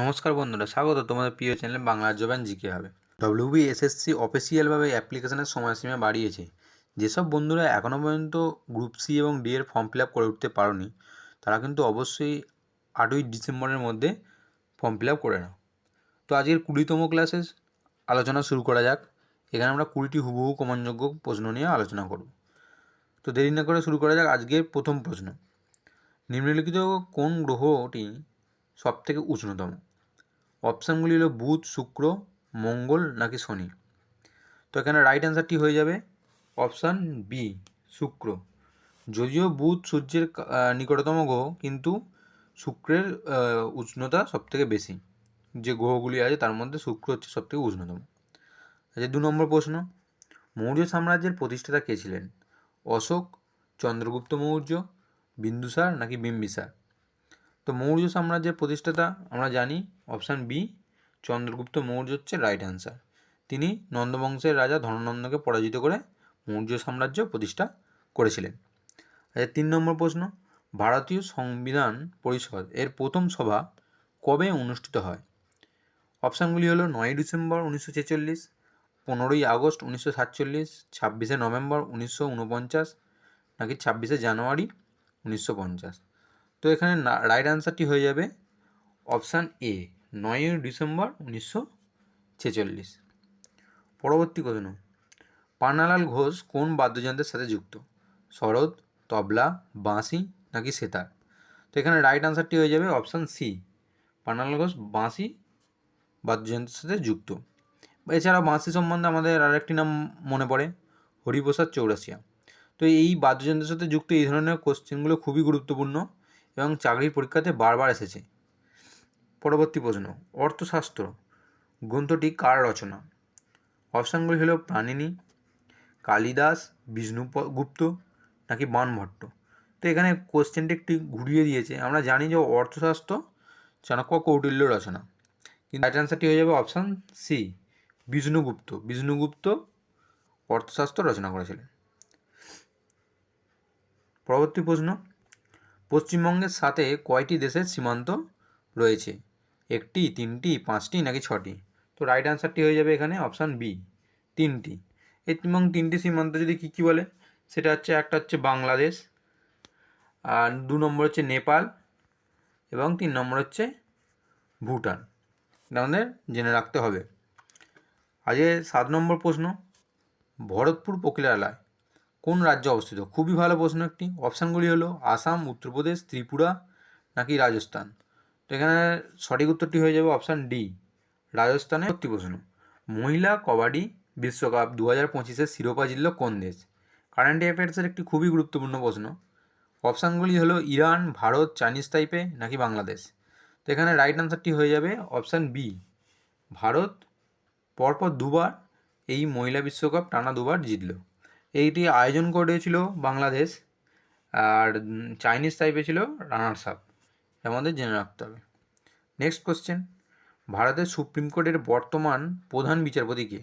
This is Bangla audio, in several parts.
নমস্কার বন্ধুরা, স্বাগত তোমাদের প্রিয় চ্যানেল বাংলা জবান জিকে হবে। ডব্লিউবি এসএসসি অফিসিয়ালভাবে অ্যাপ্লিকেশনের সময়সীমা বাড়িয়েছে। যেসব বন্ধুরা এখনও পর্যন্ত গ্রুপ সি এবং ডি এর ফর্ম ফিল আপ করে উঠতে পারোনি, তারা কিন্তু অবশ্যই আটই ডিসেম্বরের মধ্যে ফর্ম ফিল আপ করে নাও। তো আজকের কুড়িতম ক্লাসে আলোচনা শুরু করা যাক। এখানে আমরা কুড়িটি হুবহু কমনযোগ্য প্রশ্ন নিয়ে আলোচনা করব। তো দেরি না করে শুরু করা যাক আজকের প্রথম প্রশ্ন। নিম্নলিখিত কোন গ্রহটি সবথেকে উষ্ণতম? অপশানগুলি হলো বুধ, শুক্র, মঙ্গল নাকি শনি। তো এখানে রাইট অ্যান্সারটি হয়ে যাবে অপশান বি শুক্র। যদিও বুধ সূর্যের নিকটতম গ্রহ, কিন্তু শুক্রের উষ্ণতা সবথেকে বেশি। যে গ্রহগুলি আছে, তার মধ্যে শুক্র হচ্ছে সবথেকে উষ্ণতম। আচ্ছা দু নম্বর প্রশ্ন। মৌর্য সাম্রাজ্যের প্রতিষ্ঠাতা কে ছিলেন? অশোক, চন্দ্রগুপ্ত মৌর্য, বিন্দুসার নাকি বিম্বিসার? তো মৌর্য সাম্রাজ্যের প্রতিষ্ঠাতা আমরা জানি অপশান বি, চন্দ্রগুপ্ত মৌর্য হচ্ছে রাইট অ্যান্সার তিনি নন্দবংশের রাজা ধননন্দকে পরাজিত করে মৌর্য সাম্রাজ্য প্রতিষ্ঠা করেছিলেন। আচ্ছা তিন নম্বর প্রশ্ন, ভারতীয় সংবিধান পরিষদ এর প্রথম সভা কবে অনুষ্ঠিত হয়? অপশানগুলি হলো নয় ডিসেম্বর উনিশশো ছেচল্লিশ, পনেরোই আগস্ট উনিশশো সাতচল্লিশ, ছাব্বিশে নভেম্বর উনিশশো উনপঞ্চাশ নাকি ছাব্বিশে জানুয়ারি উনিশশো পঞ্চাশ। তো এখানে রাইট অ্যান্সারটি হয়ে যাবে অপশান এ নয়ই ডিসেম্বর উনিশশো ছেচল্লিশ। পরবর্তী প্রশ্ন, পান্নালাল ঘোষ কোন বাদ্যযন্ত্রের সাথে যুক্ত? শরৎ, তবলা, বাঁশি নাকি সেতার? তো এখানে রাইট অ্যান্সারটি হয়ে যাবে অপশান সি পান্নালাল ঘোষ বাঁশি বাদ্যযন্ত্রের সাথে যুক্ত। এছাড়া বাঁশি সম্বন্ধে আমাদের আরেকটি নাম মনে পড়ে, হরিপ্রসাদ চৌরাসিয়া তো এই বাদ্যযন্ত্রের সাথে যুক্ত এই ধরনের কোশ্চেনগুলো খুবই গুরুত্বপূর্ণ। এবং চাকরির পরীক্ষাতে বারবার এসেছে। পরবর্তী প্রশ্ন, অর্থশাস্ত্র, গ্রন্থটি কার রচনা? অপশানগুলি হলো প্রাণিনী, কালিদাস বিষ্ণুগুপ্ত নাকি বাণভট্ট তো এখানে কোশ্চেনটি একটি ঘুরিয়ে দিয়েছে। আমরা জানি যে অর্থশাস্ত্র চাণক্য কৌটিল্য রচনা। কিন্তু রাইট অ্যান্সারটি হয়ে যাবে অপশান সি বিষ্ণুগুপ্ত। বিষ্ণুগুপ্ত অর্থশাস্ত্র রচনা করেছিলেন। পরবর্তী প্রশ্ন পশ্চিমবঙ্গের সাথে কয়টি দেশের সীমান্ত রয়েছে? একটি, তিনটি, পাঁচটি নাকি ছটি? তো রাইট অ্যান্সারটি হয়ে যাবে এখানে অপশান বি তিনটি। এবং তিনটি সীমান্ত যদি কী কী বলে? সেটা হচ্ছে, একটা হচ্ছে বাংলাদেশ, আর দু নম্বর হচ্ছে নেপাল, এবং তিন নম্বর হচ্ছে ভুটান। এটা আমাদের জেনে রাখতে হবে। আজকে সাত নম্বর প্রশ্ন, ভরতপুর প্রক্রিয়ালয় কোন রাজ্যে অবস্থিত? খুবই ভালো প্রশ্ন একটি। অপশানগুলি হলো আসাম, উত্তরপ্রদেশ, ত্রিপুরা নাকি রাজস্থান? তো এখানে সঠিক উত্তরটি হয়ে যাবে অপশান ডি। রাজস্থানের সত্যি প্রশ্ন। মহিলা, কবাডি, বিশ্বকাপ দু হাজার পঁচিশের শিরোপা জিতল কোন দেশ? কারেন্ট অ্যাফেয়ার্সের একটি খুবই গুরুত্বপূর্ণ প্রশ্ন। অপশানগুলি হলো ইরান, ভারত, চাইনিজ টাইপে নাকি বাংলাদেশ? তো এখানে রাইট আনসারটি হয়ে যাবে অপশান বি। ভারত, পরপর দুবার এই মহিলা বিশ্বকাপ টানা দুবার জিতল। এইটি আয়োজন করেছিল বাংলাদেশ, আর চাইনিজ টাইপে ছিল রানার্স আপ আমাদের জেনে রাখতে হবে নেক্সট কোশ্চেন ভারতের সুপ্রিম কোর্টের বর্তমান প্রধান বিচারপতি কে?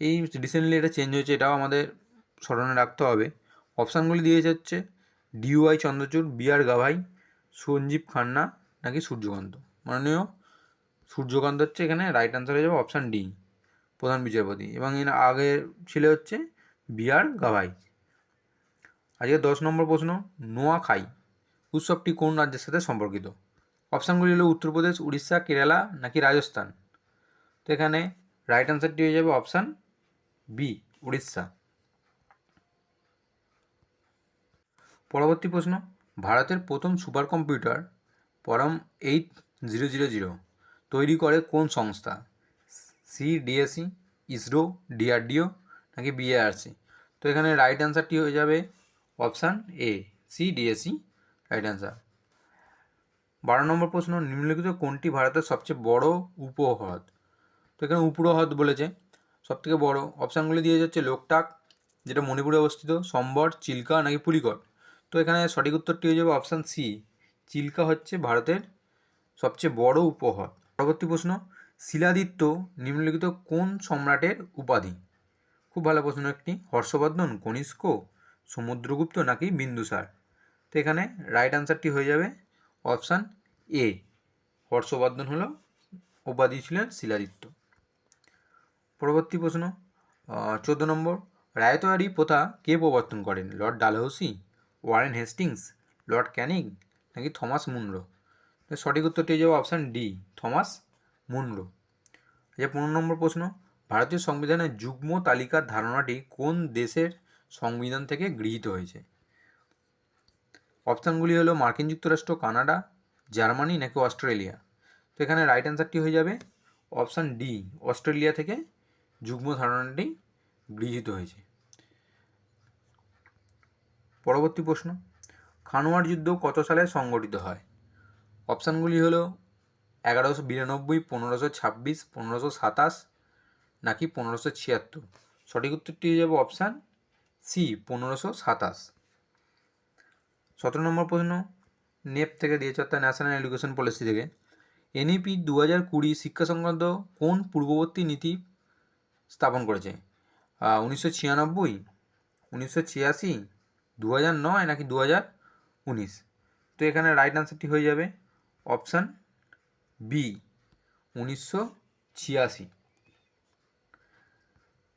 এই রিসেন্টলি এটা চেঞ্জ হয়েছে, এটাও আমাদের স্মরণে রাখতে হবে। অপশানগুলি দিয়েছে হচ্ছে DY Chandrachud B R Gavai, Sanjiv Khanna, নাকি সূর্যকান্ত। মাননীয় সূর্যকান্ত হচ্ছে এখানে রাইট আনসার হয়ে যাবে অপশান ডি প্রধান বিচারপতি। এবং এর আগে ছিল হচ্ছে বি আর গাভাই। আজকে দশ নম্বর প্রশ্ন, নোয়াখাই উৎসবটি কোন রাজ্যের সাথে সম্পর্কিত? অপশানগুলি হলো উত্তরপ্রদেশ, উড়িষ্যা, কেরালা নাকি রাজস্থান? তো এখানে রাইট আনসারটি হয়ে যাবে অপশান বি উড়িষ্যা। পরবর্তী প্রশ্ন, ভারতের প্রথম super computer Param eight zero zero zero তৈরি করে কোন সংস্থা? সিডিএসি ইসরো ডিআরডিও নাকি বিএআরসি তো এখানে রাইট অ্যান্সারটি হয়ে যাবে option A CDAC right answer বারো নম্বর প্রশ্ন, নিম্নলিখিত কোনটি ভারতের সবচেয়ে বড় উপহ্রদ? তো এখানে উপহ্রদ বলেছে, সবথেকে বড়। অপশানগুলি দিয়ে যাচ্ছে লোকটাক, যেটা মণিপুরে অবস্থিত, সম্বর, চিল্কা নাকি পুলিকট তো এখানে সঠিক উত্তরটি হয়ে যাবে অপশান সি চিল্কা হচ্ছে ভারতের সবচেয়ে বড় উপহ্রদ। পরবর্তী প্রশ্ন, শিলাদিত্য নিম্নলিখিত কোন সম্রাটের উপাধি? খুব ভালো প্রশ্ন, একটি হর্ষবর্ধন, কনিষ্ক, সমুদ্রগুপ্ত নাকি বিন্দুসার? তো এখানে রাইট আনসারটি হয়ে যাবে অপশান এ হর্ষবর্ধন হলো উপাধি ছিলেন শিলাদিত্য। পরবর্তী প্রশ্ন চোদ্দ নম্বর, রায়তহারি প্রথা কে প্রবর্তন করেন? Lord Dalhousie Warren Hastings Lord Canning নাকি থমাস মুনরো সঠিক উত্তরটি হয়ে যাবে অপশান ডি থমাস মুনরো যে পনেরো নম্বর প্রশ্ন ভারতীয় সংবিধানের যুগ্ম তালিকার ধারণাটি কোন দেশের সংবিধান থেকে গৃহীত হয়েছে? অপশানগুলি হলো মার্কিন যুক্তরাষ্ট্র, কানাডা, জার্মানি নাকি অস্ট্রেলিয়া? তো এখানে রাইট অ্যান্সারটি হয়ে যাবে অপশান ডি, অস্ট্রেলিয়া থেকে যুগ্ম ধারণাটি গৃহীত হয়েছে। পরবর্তী প্রশ্ন, খানোয়ার যুদ্ধ কত সালে সংগঠিত হয়? অপশানগুলি হলো এগারোশো বিরানব্বই, পনেরোশো ছাব্বিশ, পনেরোশো সাতাশ নাকি পনেরোশো ছিয়াত্তর? সঠিক উত্তরটি হয়ে যাবে অপশান সি পনেরোশো সাতাশ। সতেরো নম্বর প্রশ্ন, নেপ থেকে দিয়েছে অর্থাৎ ন্যাশনাল এডুকেশন পলিসি থেকে। এনইপি দু হাজার কুড়ি শিক্ষা সংক্রান্ত কোন পূর্ববর্তী নীতি স্থাপন করেছে? উনিশশো ছিয়ানব্বই, উনিশশো ছিয়াশি দু হাজার নয় নাকি দু হাজার উনিশ? তো এখানে রাইট আনসারটি হয়ে যাবে অপশান বি উনিশশো ছিয়াশি।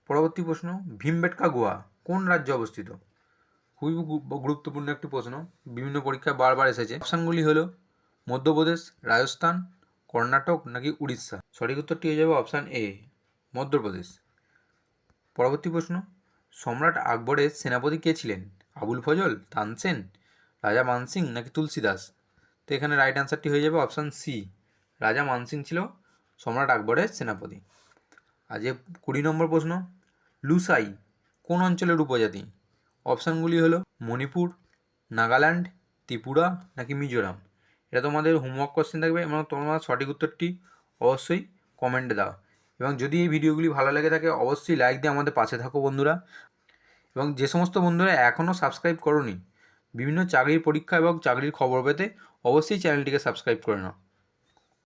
পরবর্তী প্রশ্ন, ভীমবেটকা গোয়া কোন রাজ্যে অবস্থিত? খুবই গুরুত্বপূর্ণ একটি প্রশ্ন, বিভিন্ন পরীক্ষায় বারবার এসেছে। অপশানগুলি হলো, মধ্যপ্রদেশ, রাজস্থান, কর্ণাটক নাকি উড়িষ্যা? সঠিক উত্তরটি হয়ে যাবে অপশান এ, মধ্যপ্রদেশ। পরবর্তী প্রশ্ন, সম্রাট আকবরের সেনাপতি কে ছিলেন? আবুল ফজল তানসেন রাজা মানসিং নাকি তুলসীদাস তো এখানে রাইট অ্যান্সারটি হয়ে যাবে অপশান সি। রাজা মানসিং ছিল সম্রাট আকবরের সেনাপতি। আর যে কুড়ি নম্বর প্রশ্ন, লুসাই কোন অঞ্চলের উপজাতি? অপশানগুলি হলো মণিপুর, নাগাল্যান্ড, ত্রিপুরা নাকি মিজোরাম? এটা তোমাদের হোমওয়ার্ক কোশ্চেন থাকবে এবং তোমরা সঠিক উত্তরটি অবশ্যই কমেন্টে দাও। এবং যদি এই ভিডিওগুলি ভালো লেগে থাকে, অবশ্যই লাইক দিয়ে আমাদের পাশে থাকো বন্ধুরা। এবং যে সমস্ত বন্ধুরা এখনও সাবস্ক্রাইব করনি, বিভিন্ন চাকরির পরীক্ষা এবং চাকরির খবর পেতে অবশ্যই চ্যানেলটিকে সাবস্ক্রাইব করে নাও।